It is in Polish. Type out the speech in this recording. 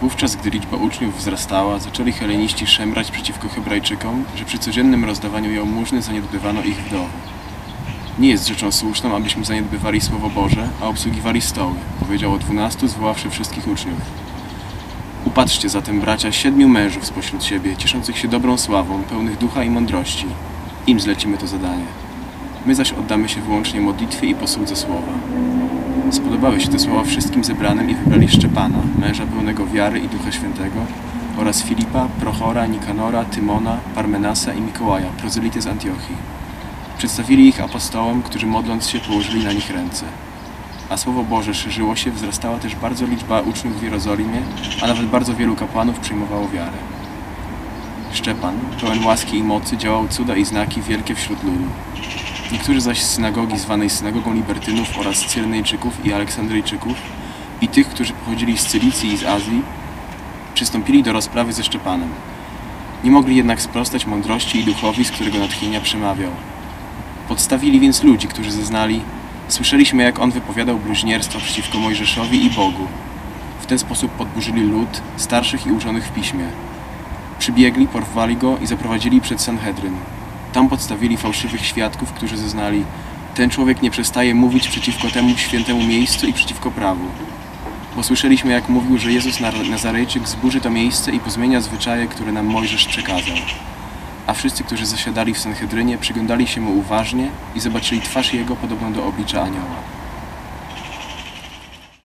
Wówczas, gdy liczba uczniów wzrastała, zaczęli heleniści szemrać przeciwko Hebrajczykom, że przy codziennym rozdawaniu jałmużny zaniedbywano ich wdowy. Nie jest rzeczą słuszną, abyśmy zaniedbywali Słowo Boże, a obsługiwali stoły, powiedziało dwunastu, zwoławszy wszystkich uczniów. Upatrzcie zatem, bracia, siedmiu mężów spośród siebie, cieszących się dobrą sławą, pełnych ducha i mądrości. Im zlecimy to zadanie. My zaś oddamy się wyłącznie modlitwie i posłudze słowa. Spodobały się te słowa wszystkim zebranym i wybrali Szczepana, męża pełnego wiary i Ducha Świętego, oraz Filipa, Prochora, Nikanora, Tymona, Parmenasa i Mikołaja, prozelity z Antiochii. Przedstawili ich apostołom, którzy modląc się położyli na nich ręce. A Słowo Boże szerzyło się, wzrastała też bardzo liczba uczniów w Jerozolimie, a nawet bardzo wielu kapłanów przyjmowało wiarę. Szczepan, pełen łaski i mocy, działał cuda i znaki wielkie wśród ludu. Niektórzy zaś z synagogi zwanej synagogą Libertynów oraz Cyrenejczyków i Aleksandryjczyków i tych, którzy pochodzili z Cylicji i z Azji, przystąpili do rozprawy ze Szczepanem. Nie mogli jednak sprostać mądrości i duchowi, z którego natchnienia przemawiał. Podstawili więc ludzi, którzy zeznali, słyszeliśmy jak on wypowiadał bluźnierstwo przeciwko Mojżeszowi i Bogu. W ten sposób podburzyli lud, starszych i uczonych w piśmie. Przybiegli, porwali go i zaprowadzili przed Sanhedryn. Tam podstawili fałszywych świadków, którzy zeznali, ten człowiek nie przestaje mówić przeciwko temu świętemu miejscu i przeciwko prawu. Bo słyszeliśmy, jak mówił, że Jezus Nazarejczyk zburzy to miejsce i pozmienia zwyczaje, które nam Mojżesz przekazał. A wszyscy, którzy zasiadali w Sanhedrynie, przyglądali się mu uważnie i zobaczyli twarz jego podobną do oblicza anioła.